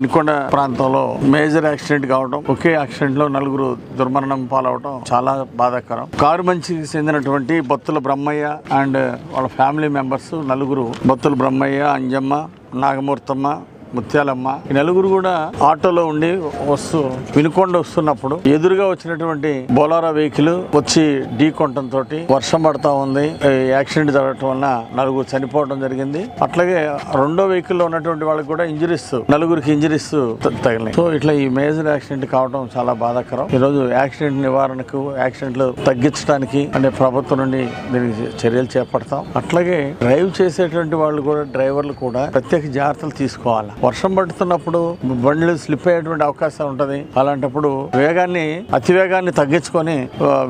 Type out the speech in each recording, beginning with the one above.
నికొండ ప్రాంతంలో major accident కావడం ఒకే యాక్సిడెంట్లో నలుగురు దుర్మరణం పాలవడం చాలా బాధాకరం. కారు మంచికి చెందినటువంటి బొత్తుల బ్రహ్మయ్య అండ్ వాళ్ళ ఫ్యామిలీ మెంబర్స్ నలుగురు బొత్తుల బ్రహ్మయ్య అంజమ్మ నాగమూర్తమ్మ ముత్యాలమ్మ. ఈ నలుగురు కూడా ఆటోలో ఉండి వస్తూ వినుకొండ వస్తున్నప్పుడు ఎదురుగా వచ్చినటువంటి బోలారా వెహికల్ వచ్చి ఢీ కొట్టడంతో వర్షం పడతా ఉంది. యాక్సిడెంట్ జరగటం వల్ల నలుగురు చనిపోవడం జరిగింది. అట్లాగే రెండో వెహికల్లో ఉన్నటువంటి వాళ్ళకి కూడా ఇంజరీస్ నలుగురికి ఇంజరీస్ తగిలినాయి. సో ఇట్లా ఈ మేజర్ యాక్సిడెంట్ కావడం చాలా బాధాకరం. ఈ రోజు యాక్సిడెంట్ నివారణకు యాక్సిడెంట్లు తగ్గించడానికి అంటే ప్రభుత్వం నుండి దీనికి చర్యలు చేపడతాం. అట్లాగే డ్రైవ్ చేసేటువంటి వాళ్ళు కూడా డ్రైవర్లు కూడా ప్రత్యేక జాగ్రత్తలు తీసుకోవాలి? వర్షం పడుతున్నప్పుడు బండ్లు స్లిప్ అయ్యేటువంటి అవకాశం ఉంటుంది. అలాంటప్పుడు వేగాన్ని అతివేగాన్ని తగ్గించుకొని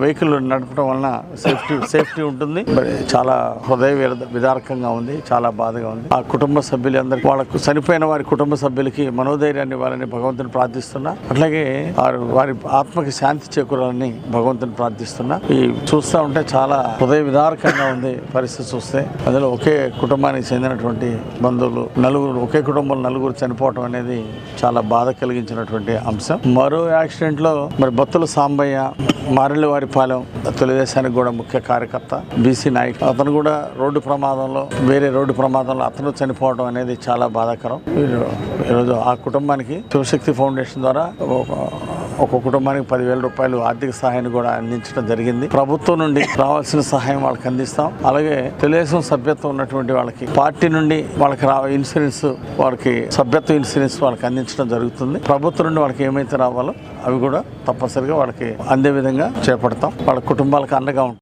వెహికల్ నడపడం వలన సేఫ్టీ సేఫ్టీ ఉంటుంది. మరి చాలా హృదయ విదారకంగా ఉంది చాలా బాధగా ఉంది. ఆ కుటుంబ సభ్యులందరికీ వాళ్ళకు చనిపోయిన వారి కుటుంబ సభ్యులకి మనోధైర్యాన్ని ఇవ్వాలని భగవంతుని ప్రార్థిస్తున్నా. అట్లాగే వారి వారి ఆత్మకి శాంతి చేకూరాలని భగవంతుని ప్రార్థిస్తున్నా. ఈ చూస్తా ఉంటే చాలా హృదయ విదారకంగా ఉంది పరిస్థితి చూస్తే. అందులో ఒకే కుటుంబానికి చెందినటువంటి బంధువులు నలుగురు ఒకే కుటుంబం నలుగురు చనిపోవటం అనేది చాలా బాధ కలిగించినటువంటి అంశం. మరో యాక్సిడెంట్లో మరి బొత్తుల సాంబయ్య మారెళ్ళవారిపాలెం తెలుగుదేశానికి కూడా ముఖ్య కార్యకర్త బీసీ నాయక్ అతను కూడా రోడ్డు ప్రమాదంలో వేరే రోడ్డు ప్రమాదంలో అతను చనిపోవడం అనేది చాలా బాధాకరం. ఈ- ఈరోజు ఆ కుటుంబానికి శివశక్తి ఫౌండేషన్ ద్వారా ఒక కుటుంబానికి పదివేల రూపాయలు ఆర్థిక సహాయాన్ని కూడా అందించడం జరిగింది. ప్రభుత్వం నుండి రావాల్సిన సహాయం వాళ్ళకి అందిస్తాం. అలాగే తెలుగుదేశం సభ్యత్వం ఉన్నటువంటి వాళ్ళకి పార్టీ నుండి వాళ్ళకి రా ఇన్సూరెన్స్ వాళ్ళకి సభ్యత్వ ఇన్సూరెన్స్ వాళ్ళకి అందించడం జరుగుతుంది. ప్రభుత్వం నుండి వాళ్ళకి ఏమైతే రావాలో అవి కూడా తప్పనిసరిగా వాళ్ళకి అందే విధంగా చేపడతాం. వాళ్ళ కుటుంబాలకు అండగా ఉంటాం.